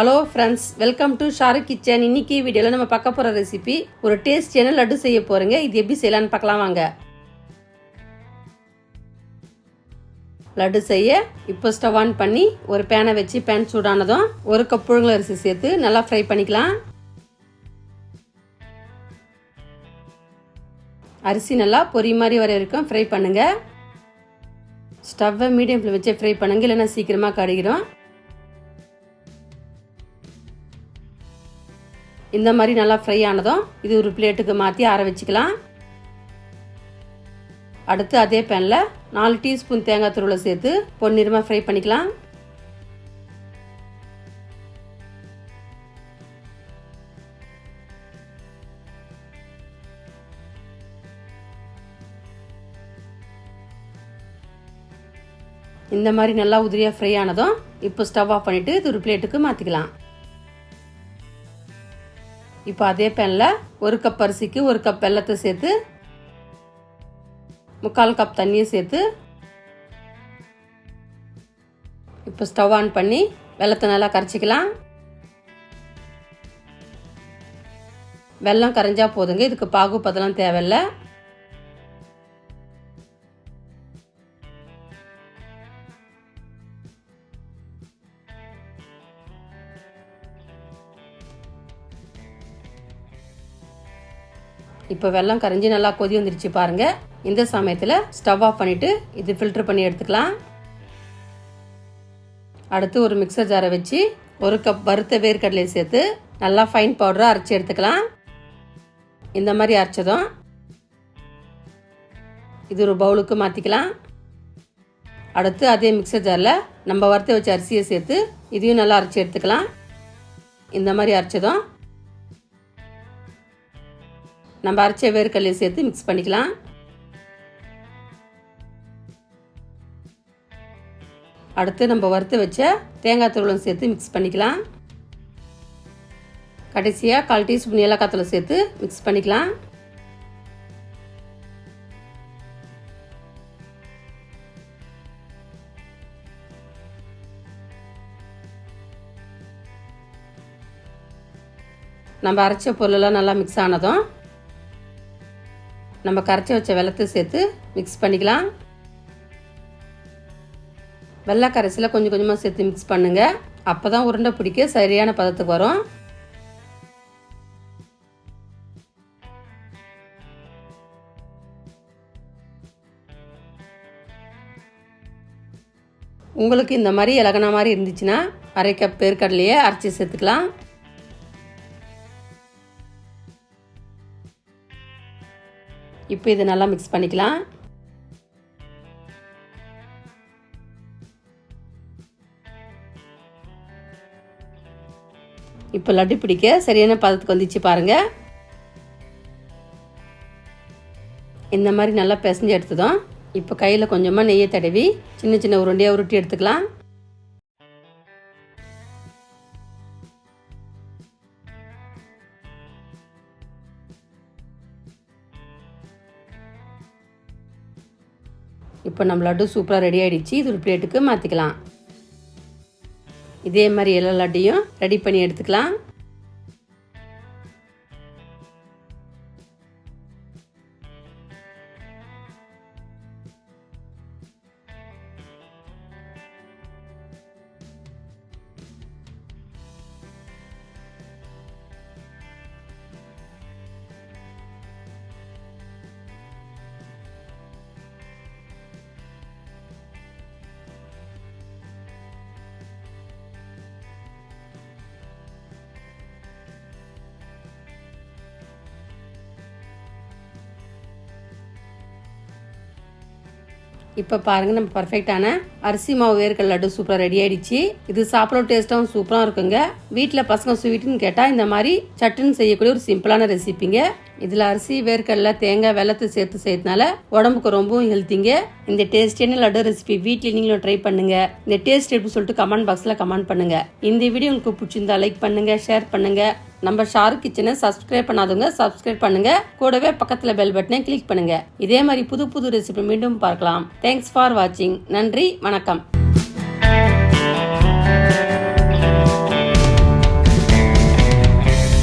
Hello friends welcome to Sharu kitchen இன்னைக்கு வீடியோவில் நம்ம பார்க்க போகிற ரெசிபி ஒரு டேஸ்டியான லட்டு செய்ய போகிறேங்க இது எப்படி செய்யலான்னு பார்க்கலாம் வாங்க. லட்டு செய்ய இப்போ ஸ்டவ் ஆன் பண்ணி ஒரு பேனை வச்சு பேன் சூடானதும் ஒரு கப் புழுங்கல் அரிசி சேர்த்து நல்லா ஃப்ரை பண்ணிக்கலாம். அரிசி நல்லா பொறி மாதிரி வர வரைக்கும் ஃப்ரை பண்ணுங்கள் ஸ்டவ்வை மீடியம் ஃப்ளேம் வச்சு ஃப்ரை பண்ணுங்க. இல்லைன்னா சீக்கிரமாக கடிக்கிறோம் இந்த மாதிரி நல்லா ஃப்ரை ஆனதும் இது ஒரு பிளேட்டுக்கு மாற்றி ஆற வச்சுக்கலாம். அடுத்து அதே பேனில் நாலு டீஸ்பூன் தேங்காய் துருளை சேர்த்து பொன்னிறமாக ஃப்ரை பண்ணிக்கலாம். இந்த மாதிரி நல்லா உதிரியாக ஃப்ரை ஆனதும் இப்போ ஸ்டவ் ஆஃப் பண்ணிவிட்டு இது ஒரு பிளேட்டுக்கு மாற்றிக்கலாம் இப்போ அதே பேனில் ஒரு கப் அரிசிக்கு ஒரு கப் வெள்ளத்தை சேர்த்து முக்கால் கப் தண்ணியை சேர்த்து இப்போ ஸ்டவ் ஆன் பண்ணி வெள்ளத்தை நல்லா கரைச்சிக்கலாம். வெள்ளம் கரைஞ்சா போதுங்க. இதுக்கு பாகு பதெல்லாம் தேவையில்லை. இப்போ வெள்ளம் கரைஞ்சி நல்லா கொதி வந்துருச்சு பாருங்க. இந்த சமயத்தில் ஸ்டவ் ஆஃப் பண்ணிட்டு இது ஃபில்டர் பண்ணி எடுத்துக்கலாம். அடுத்து ஒரு மிக்சர் ஜாரை வச்சு ஒரு கப் வறுத்த வேர்க்கடலையை சேர்த்து நல்லா ஃபைன் பவுடராக அரைச்சி எடுத்துக்கலாம். இந்த மாதிரி அரைச்சதும் இது ஒரு பவுலுக்கு மாற்றிக்கலாம் அடுத்து அதே மிக்சர் ஜாரில் நம்ம வறுத்த வச்ச அரிசியை சேர்த்து இதையும் நல்லா அரைச்சி எடுத்துக்கலாம். இந்த மாதிரி அரைச்சதும் நம்ம அரைச்ச வேர்க்கடலையை சேர்த்து மிக்ஸ் பண்ணிக்கலாம். அடுத்து நம்ம வறுத்து வச்ச தேங்காய் தூளும் சேர்த்து மிக்ஸ் பண்ணிக்கலாம். கடைசியாக கால் டீஸ்பூன் ஏலக்காய் தூளை சேர்த்து மிக்ஸ் பண்ணிக்கலாம். நம்ம அரைச்ச பொருளெல்லாம் நல்லா மிக்ஸ் ஆனதும் நம்ம கரைச்சி வச்ச வெள்ளத்தை சேர்த்து மிக்ஸ் பண்ணிக்கலாம். வெள்ளை கரைசியில் கொஞ்சம் கொஞ்சமாக சேர்த்து மிக்ஸ் பண்ணுங்கள் அப்போ தான் உருண்டை பிடிக்க சரியான பதத்துக்கு வரும். உங்களுக்கு இந்த மாதிரி இலகன மாதிரி இருந்துச்சுன்னா அரை கப் பேர்க்கடலையே அரைச்சி சேர்த்துக்கலாம். இப்போ இதை நல்லா மிக்ஸ் பண்ணிக்கலாம். இப்போ லட்டு பிடிக்க சரியான பதத்துக்கு வந்துச்சு பாருங்க. இந்த மாதிரி நல்லா பிசைஞ்சு எடுத்ததும் இப்போ கையில் கொஞ்சமாக நெய்யை தடவி சின்ன சின்ன உருண்டையாக உருட்டி எடுத்துக்கலாம். இப்போ நம்ம லட்டு சூப்பராக ரெடி ஆகிடுச்சு இது ஒரு பிளேட்டுக்கு மாற்றிக்கலாம் இதே மாதிரி எல்லா லட்டையும் ரெடி பண்ணி எடுத்துக்கலாம். இப்போ பாருங்கள் நம்ம பர்ஃபெக்டான அரிசி மாவு வேர்க்கல் லட்டு சூப்பராக ரெடி ஆயிடுச்சு. இது சாப்பிட டேஸ்ட்டாகவும் சூப்பராக இருக்குங்க. வீட்டில் பசங்க ஸ்வீட்டுன்னு கேட்டால் இந்த மாதிரி சட்டுன்னு செய்யக்கூடிய ஒரு சிம்பிளான ரெசிபிங்க இதில் அரிசி வேர்க்கடலை தேங்காய் வெள்ளத்தை சேர்த்து செய்யறதுனால உடம்புக்கு ரொம்பவும் ஹெல்த்திங்க இந்த டேஸ்டியான லட்டு ரெசிபி வீட்டில் நீங்களும் ட்ரை பண்ணுங்க. இந்த டேஸ்ட் எப்படி சொல்லிட்டு கமெண்ட் பாக்ஸில் கமெண்ட் பண்ணுங்க. இந்த வீடியோ உங்களுக்கு பிடிச்சிருந்தா லைக் பண்ணுங்க ஷேர் பண்ணுங்க. நம்ம ஷாருக் கிச்சனை சப்ஸ்கிரைப் பண்ணாதவங்க சப்ஸ்கிரைப் பண்ணுங்க. கூடவே பக்கத்தில் பெல் பட்டனை கிளிக் பண்ணுங்க. இதே மாதிரி புது புது ரெசிபி மீண்டும் பார்க்கலாம். தேங்க்ஸ் ஃபார் வாட்சிங் நன்றி வணக்கம்.